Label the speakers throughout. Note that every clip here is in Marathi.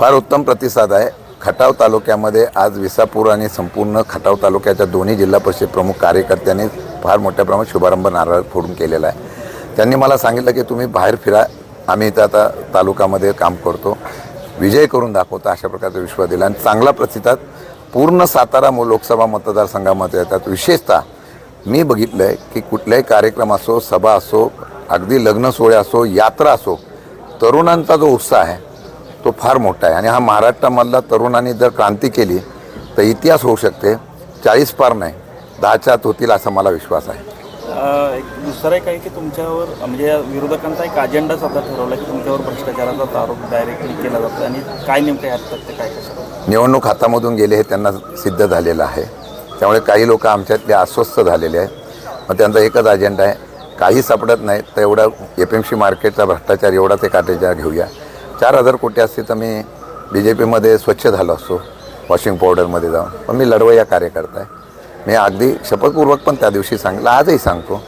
Speaker 1: फार उत्तम प्रतिसाद आहे. खटाव तालुक्यामध्ये आज विसापूर आणि संपूर्ण खटाव तालुक्याच्या दोन्ही जिल्हा परिषद प्रमुख कार्यकर्त्यांनी फार मोठ्या प्रमाणात शुभारंभ नारळ फोडून केलेला आहे. त्यांनी मला सांगितलं की तुम्ही बाहेर फिरा. आम्ही इथं आता तालुक्यामध्ये काम करतो. विजय करून दाखवतो अशा प्रकारचा विश्वास दिला. आणि चांगला प्रतिसाद पूर्ण सातारा मो- लोकसभा मतदारसंघामध्ये येतात. विशेषतः मी बघितलं आहे की कुठलाही कार्यक्रम असो सभा असो अगदी लग्न सोहळे असो यात्रा असो तरुणांचा जो उत्साह आहे तो फार मोठा आहे. आणि हा महाराष्ट्रामधला तरुणांनी जर क्रांती केली तर इतिहास होऊ शकते. चाळीस पार नाही दहाच्या आत होतील असा मला विश्वास आहे.
Speaker 2: एक दुसरं एक आहे की तुमच्यावर म्हणजे या विरोधकांचा एक अजेंडाच आता ठरवला की तुमच्यावर भ्रष्टाचाराचा आरोप डायरेक्टली केला जातो. आणि काय नेमकं यात ते काय कसं?
Speaker 1: निवडणूक हातामधून गेले हे त्यांना सिद्ध झालेलं आहे. त्यामुळे काही लोक आमच्यातले अस्वस्थ झालेले आहेत. मग त्यांचा एकच अजेंडा आहे. काही सापडत नाही तर एवढा एफ एम सी मार्केटचा भ्रष्टाचार एवढाच एक अटेजा घेऊया. चार हजार कोटी असते तर मी बी जे पीमध्ये स्वच्छ झालो असतो वॉशिंग पावडरमध्ये जाऊन. पण मी लढवया कार्यकर्ता आहे मी अगदी शपथपूर्वक पण त्या दिवशी सांगितलं आजही सांगतो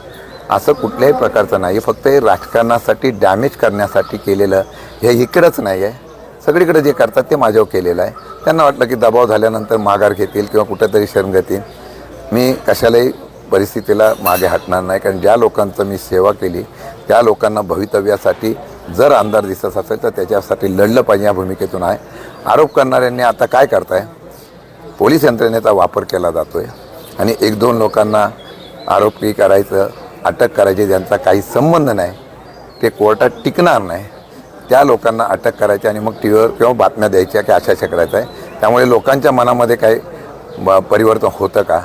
Speaker 1: असं कुठल्याही प्रकारचं नाही फक्त हे राजकारणासाठी डॅमेज करण्यासाठी केलेलं हे इकडंच नाही आहे सगळीकडे जे करतात ते माझ्यावर केलेलं आहे. त्यांना वाटलं की दबाव झाल्यानंतर माघार घेतील किंवा कुठेतरी शरण घेतील. मी कशालाही परिस्थितीला मागे हटणार नाही कारण ज्या लोकांचं मी सेवा केली त्या लोकांना भवितव्यासाठी जर आमदार दिसत असेल तर त्याच्यासाठी लढलं पाहिजे या भूमिकेतून आहे. आरोप करणाऱ्यांनी आता काय करताय? पोलीस यंत्रणेचा वापर केला जातो आहे आणि एक दोन लोकांना आरोपी करायचं अटक करायची ज्यांचा काही संबंध नाही ते कोर्टात टिकणार नाही. त्या लोकांना अटक करायची आणि मग टी व्हीवर किंवा बातम्या द्यायच्या की अशा अशा करायचं आहे त्यामुळे लोकांच्या मनामध्ये काही ब- परिवर्तन होतं का?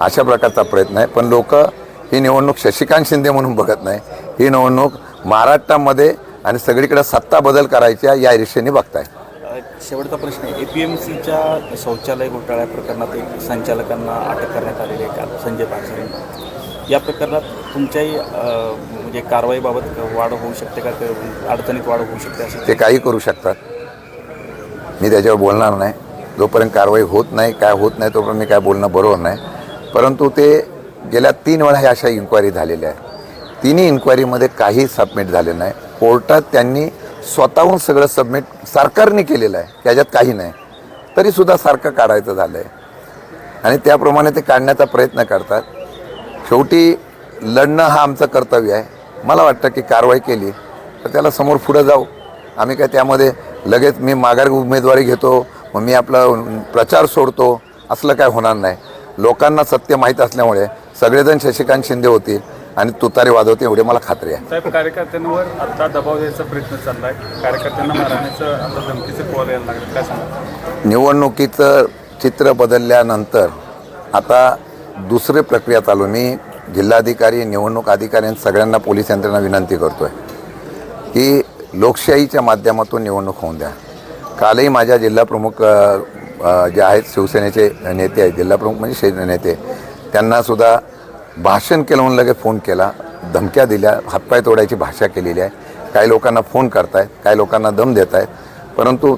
Speaker 1: अशा प्रकारचा प्रयत्न आहे. पण लोक ही निवडणूक शशिकांत शिंदे म्हणून बघत नाही. ही निवडणूक महाराष्ट्रामध्ये आणि सगळीकडे सत्ता बदल करायच्या या दिशेने बघताय.
Speaker 2: शेवटचा प्रश्न आहे. ए पी एम सीच्या शौचालय घोटाळ्या प्रकरणात एक संचालकांना अटक करण्यात आलेली आहे काल संजय पाचरे या प्रकरणात तुमच्याही म्हणजे कारवाईबाबत वाढ होऊ शकते का? अडचणीत वाढ होऊ शकते असं
Speaker 1: ते काही करू शकतात. मी त्याच्यावर बोलणार नाही. जोपर्यंत कारवाई होत नाही काय होत नाही तोपर्यंत मी काय बोलणं बरोबर नाही. परंतु ते गेल्या तीन वेळा ह्या अशा इन्क्वायरी झालेल्या आहेत. तिन्ही इन्क्वायरीमध्ये काही सबमिट झाले नाही. कोर्टात त्यांनी स्वतःहून सगळं सबमिट सरकारने केलेलं आहे त्याच्यात काही नाही. तरीसुद्धा सारखं काढायचं झालं आहे आणि त्याप्रमाणे ते काढण्याचा प्रयत्न करतात. शेवटी लढणं हा आमचं कर्तव्य आहे. मला वाटतं की कारवाई केली तर त्याला समोर पुढं जाऊ. आम्ही काय त्यामध्ये लगेच मी माघार उमेदवारी घेतो मग मी आपला प्रचार सोडतो असलं काय होणार नाही. लोकांना सत्य माहीत असल्यामुळे सगळेजण शशिकांत शिंदे होतील आणि तुतारी वाजवते एवढी मला खात्री आहे.
Speaker 3: साहेब कार्यकर्त्यांवर आता दबाव द्यायचा प्रयत्न चाललाय. कार्यकर्त्यांना मारण्याचं आता धमकीचे पोल यायला लागले. काय सांगा?
Speaker 1: निवडणुकीचं चित्र बदलल्यानंतर आता दुसरी प्रक्रिया चालू. मी जिल्हाधिकारी निवडणूक अधिकारी आणि सगळ्यांना पोलीस यंत्रणा विनंती करतो आहे की लोकशाहीच्या माध्यमातून निवडणूक होऊन द्या. कालही माझ्या जिल्हाप्रमुख जे आहेत शिवसेनेचे नेते आहेत जिल्हाप्रमुख म्हणजे शे नेते त्यांनासुद्धा भाषण केलं म्हणून लगेच फोन केला. धमक्या दिल्या. हातपाय तोडायची भाषा केलेली आहे. काही लोकांना फोन करतायत. काही लोकांना दम देत आहेत परंतु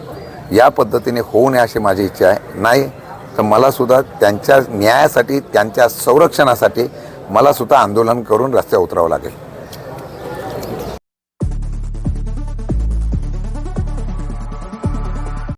Speaker 1: या पद्धतीने होऊ नये अशी माझी इच्छा आहे. नाही तर मलासुद्धा त्यांच्या न्यायासाठी त्यांच्या संरक्षणासाठी मलासुद्धा आंदोलन करून रस्त्यावर उतरावं लागेल.